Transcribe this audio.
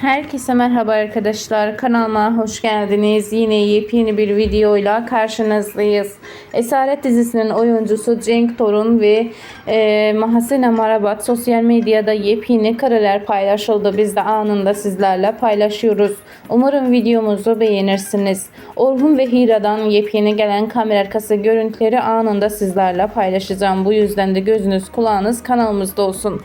Herkese merhaba arkadaşlar. Kanalıma hoş geldiniz. Yine yepyeni bir videoyla karşınızdayız. Esaret dizisinin oyuncusu Cenk Torun ve e, Mahasene Marabat sosyal medyada yepyeni kareler paylaşıldı. Biz de anında sizlerle paylaşıyoruz. Umarım videomuzu beğenirsiniz. Orhun ve Hira'dan yepyeni gelen kamera arkası görüntüleri anında sizlerle paylaşacağım. Bu yüzden de gözünüz kulağınız kanalımızda olsun.